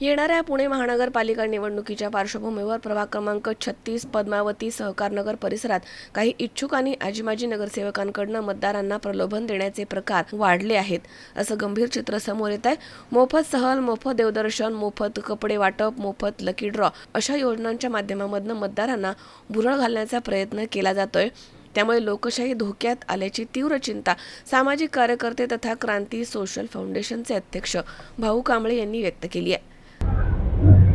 येणाऱ्या पुणे महानगरपालिका निवडणुकीच्या पार्श्वभूमीवर प्रभाग क्रमांक छत्तीस पद्मावती सहकारनगर परिसरात काही इच्छुक आणि आजीमाजी नगरसेवकांकडनं मतदारांना प्रलोभन देण्याचे प्रकार वाढले आहेत. असं गंभीर चित्र समोर येत आहे. मोफत सहल मोफत देवदर्शन मोफत कपडे वाटप मोफत लकी ड्रॉ अशा योजनांच्या माध्यमामधनं मतदारांना भुरळ घालण्याचा प्रयत्न केला जातोय. त्यामुळे लोकशाही धोक्यात आल्याची तीव्र चिंता सामाजिक कार्यकर्ते तथा क्रांती सोशल फाउंडेशनचे अध्यक्ष भाऊ कांबळे यांनी व्यक्त केली आहे.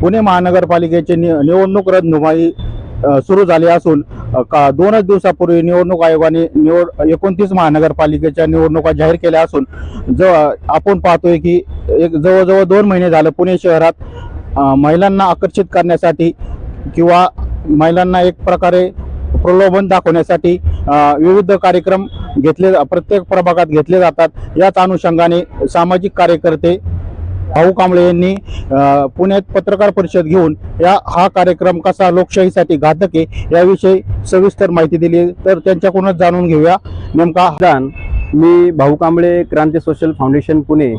पुणे महानगरपालिकेची नि निवडणूक रणधुमाळी सुरू झाली असून का दोनच दिवसापूर्वी निवडणूक आयोगाने निवड एकोणतीस महानगरपालिकेच्या निवडणुका जाहीर केल्या असून ज आपण पाहतोय की एक जवळजवळ दोन महिने झालं पुणे शहरात महिलांना आकर्षित करण्यासाठी किंवा महिलांना एक प्रकारे प्रलोभन दाखवण्यासाठी विविध कार्यक्रम घेतले प्रत्येक प्रभागात घेतले जातात. याच अनुषंगाने सामाजिक कार्यकर्ते भाऊ कांबळे यांनी पुण्यात पत्रकार परिषद घेऊन या हा कार्यक्रम कसा लोकशाहीसाठी घातक आहे याविषयी सविस्तर माहिती दिली तर त्यांच्याकडूनच जाणून घेऊया. नेमका दान मी भाऊ कांबळे क्रांती सोशल फाउंडेशन पुणे.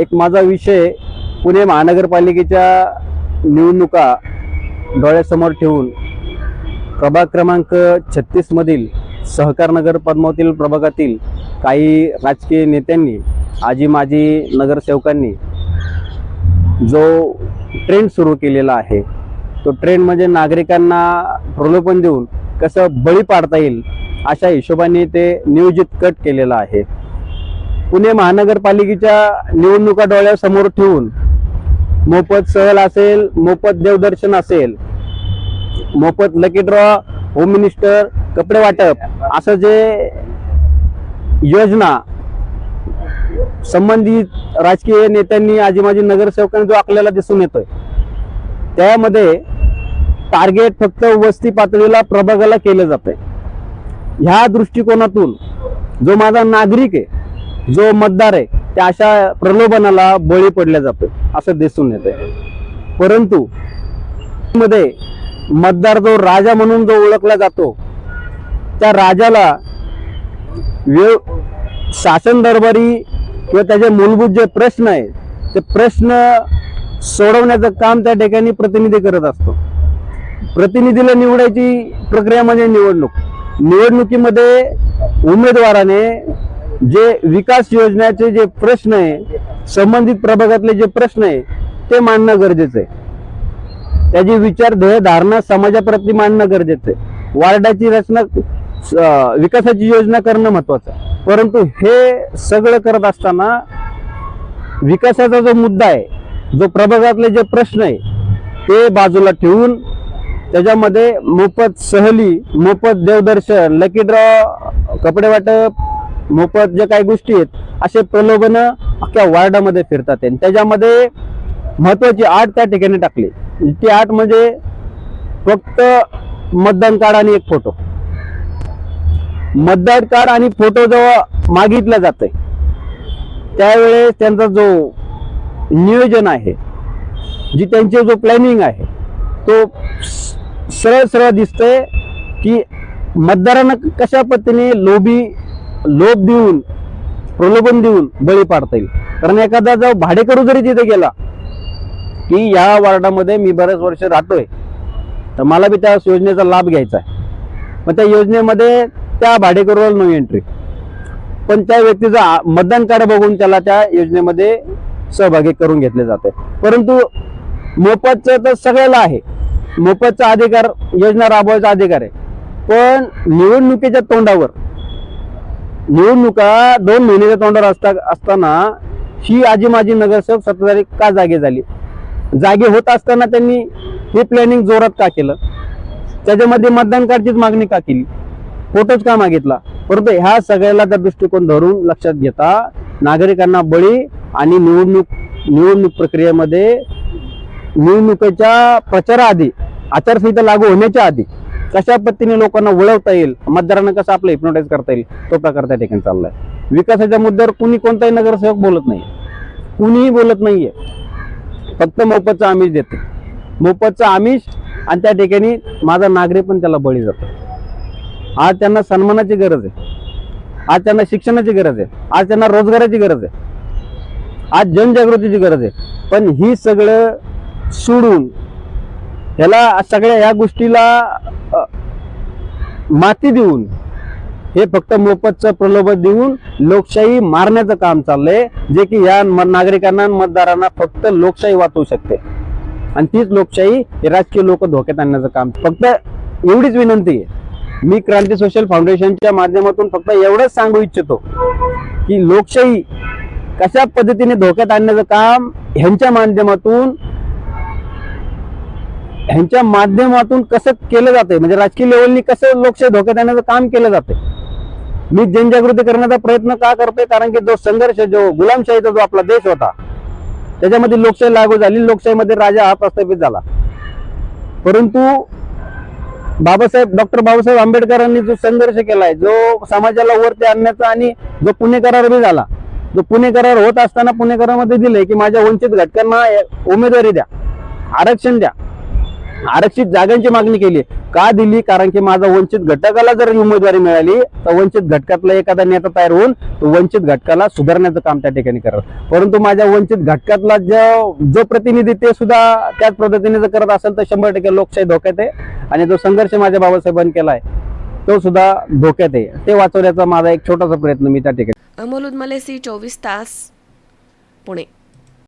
एक माझा विषय पुणे महानगरपालिकेच्या निवडणुका डोळ्यासमोर ठेवून प्रभाग क्रमांक छत्तीसमधील सहकारनगर पद्मावतील प्रभागातील काही राजकीय नेत्यांनी आजी माजी नगरसेवकांनी जो ट्रेंड सुरू केलेला आहे तो ट्रेंड म्हणजे नागरिकांना प्रलोभन देऊन कसं बळी पाडता येईल अशा हिशोबाने ते नियोजित कट केलेला आहे. पुणे महानगरपालिकेच्या निवडणुका डोळ्यासमोर ठेवून मोफत सहल असेल मोफत देवदर्शन असेल मोफत लकी ड्रॉ होम मिनिस्टर कपडे वाटप असं जे योजना संबंधित राजकीय नेत्यांनी आजी माजी नगरसेवकांनी जो आखलेला दिसून येतोय त्यामध्ये टार्गेट फक्त वस्ती पातळीला प्रभागाला केलं जातंय. ह्या दृष्टिकोनातून जो माझा नागरिक आहे जो मतदार आहे त्या अशा प्रलोभनाला बळी पडल्या जातोय असं दिसून येतंय. परंतु मध्ये मतदार जो राजा म्हणून जो ओळखला जातो त्या राजाला वेळ शासन दरबारी किंवा त्याचे मूलभूत जे प्रश्न आहे ते प्रश्न सोडवण्याचं काम त्या ठिकाणी प्रतिनिधी करत असतो. प्रतिनिधीला निवडायची प्रक्रिया म्हणजे निवडणूक. निवडणुकीमध्ये उमेदवाराने जे विकास योजनेचे जे प्रश्न आहे संबंधित प्रभागातले जे प्रश्न आहे ते मांडणं गरजेचं आहे. त्याची विचारध्येय धारणा समाजाप्रती मांडणं गरजेचं आहे. वार्डाची रचना विकासाची योजना करणं महत्वाचं आहे. परंतु हे सगळं करत असताना विकासाचा जो मुद्दा आहे जो प्रभागातले जे प्रश्न आहे ते बाजूला ठेवून त्याच्यामध्ये मोफत सहली मोफत देवदर्शन लकी ड्रॉ कपडे वाटप मोफत जे काही गोष्टी आहेत असे प्रलोभनं अख्ख्या वार्डामध्ये फिरतात आणि त्याच्यामध्ये महत्वाची आठ त्या ठिकाणी टाकली. ती आठ म्हणजे फक्त मतदान कार्ड आणि एक फोटो मतदार कार्ड आणि फोटो जेव्हा मागितला जातंय त्यावेळेस त्यांचा जो नियोजन आहे जी त्यांचे जो प्लॅनिंग आहे तो स- सरळ सरळ दिसतंय की मतदारांना कशा पद्धतीने लोभी लोभ देऊन प्रलोभन देऊन बळी पाडता येईल? कारण एखादा जो भाडेकरू जरी तिथे गेला की या वार्डामध्ये मी बरेच वर्ष राहतोय तर मला बी त्या योजनेचा लाभ घ्यायचा आहे. मग त्या योजनेमध्ये त्या भाडेकरूला नो एंट्री पण त्या व्यक्तीचा मतदान कार्ड बघून त्याला त्या योजनेमध्ये सहभागी करून घेतले जाते. परंतु मोफतचं तर सगळ्याला आहे. मोफतचा अधिकार योजना राबवायचा अधिकार आहे. पण निवडणुकीच्या तोंडावर निवडणुका दोन महिन्याच्या तोंडावर असता असताना ही आजी माजी नगरसेवक सत्ताधारी का जागे झाली? जागे होत असताना त्यांनी हे प्लॅनिंग जोरात का केलं? त्याच्यामध्ये मतदान कार्डचीच मागणी का केली? फोटोच का मागितला? परंतु ह्या सगळ्याला त्या दृष्टिकोन धरून लक्षात घेता नागरिकांना बळी आणि निवडणूक निवडणूक प्रक्रियेमध्ये निवडणुकीच्या प्रचाराआधी आचारसंहिता लागू होण्याच्या आधी कशा पद्धतीने लोकांना वळवता येईल मतदारांना कसं आपलं हिप्नोटाईज करता येईल तो प्रकार त्या ठिकाणी चाललाय. विकासाच्या मुद्द्यावर कुणी कोणताही नगरसेवक बोलत नाही. कुणीही बोलत नाहीये. फक्त मोफतचा आमिष देते. मोफतचं आमिष आणि त्या ठिकाणी माझा नागरिक पण त्याला बळी जातो. आज त्यांना सन्मानाची गरज आहे. आज त्यांना शिक्षणाची गरज आहे. आज त्यांना रोजगाराची गरज आहे. आज जनजागृतीची गरज आहे. पण ही सगळं सोडून ह्याला सगळ्या या गोष्टीला माती देऊन हे फक्त मोफतचं प्रलोभन देऊन लोकशाही मारण्याचं काम चाललंय जे की या नागरिकांना मतदारांना फक्त लोकशाही वाचवू शकते. आणि तीच लोकशाही हे राजकीय लोक धोक्यात आणण्याचं काम. फक्त एवढीच विनंती आहे. मी क्रांती सोशल फाउंडेशनच्या माध्यमातून फक्त एवढंच सांगू इच्छितो की लोकशाही कशा पद्धतीने धोक्यात आणण्याचं काम ह्यांच्या माध्यमातून ह्यांच्या माध्यमातून कसं केलं जाते म्हणजे राजकीय लेवलनी कसं लोकशाही धोक्यात आणण्याचं काम केलं जाते मी जनजागृती करण्याचा प्रयत्न का करतोय? कारण की जो संघर्ष जो गुलामशाहीचा जो आपला देश होता त्याच्यामध्ये लोकशाही लागू झाली लोकशाहीमध्ये राजा हा प्रस्थापित झाला. परंतु बाबासाहेब डॉक्टर बाबासाहेब आंबेडकरांनी जो संघर्ष केलाय जो समाजाला वरती आणण्याचा आणि जो पुणे करार बी झाला जो पुणे करार होत असताना पुणे करारामध्ये दिले की माझ्या वंचित घटकांना उमेदवारी द्या आरक्षण द्या. आरक्षित जागांची मागणी केली. का दिली? कारण की माझा वंचित घटकाला जर उमेदवारी मिळाली तर वंचित घटकातला एखादा नेता तयार होऊन तो वंचित घटकाला सुधारण्याचं काम त्या ठिकाणी करत. परंतु माझ्या वंचित घटकातला जो जो प्रतिनिधी ते सुद्धा त्याच पद्धतीने जर करत असेल तर शंभर टक्के लोकशाही धोक्यात आहे. आणि जो संघर्ष माझ्या बाबासाहेबांनी केलाय तो सुद्धा धोक्यात आहे. ते वाचवण्याचा माझा एक छोटासा प्रयत्न मी त्या ठिकाणी अमोल उदमले सी चोवीस तास पुणे.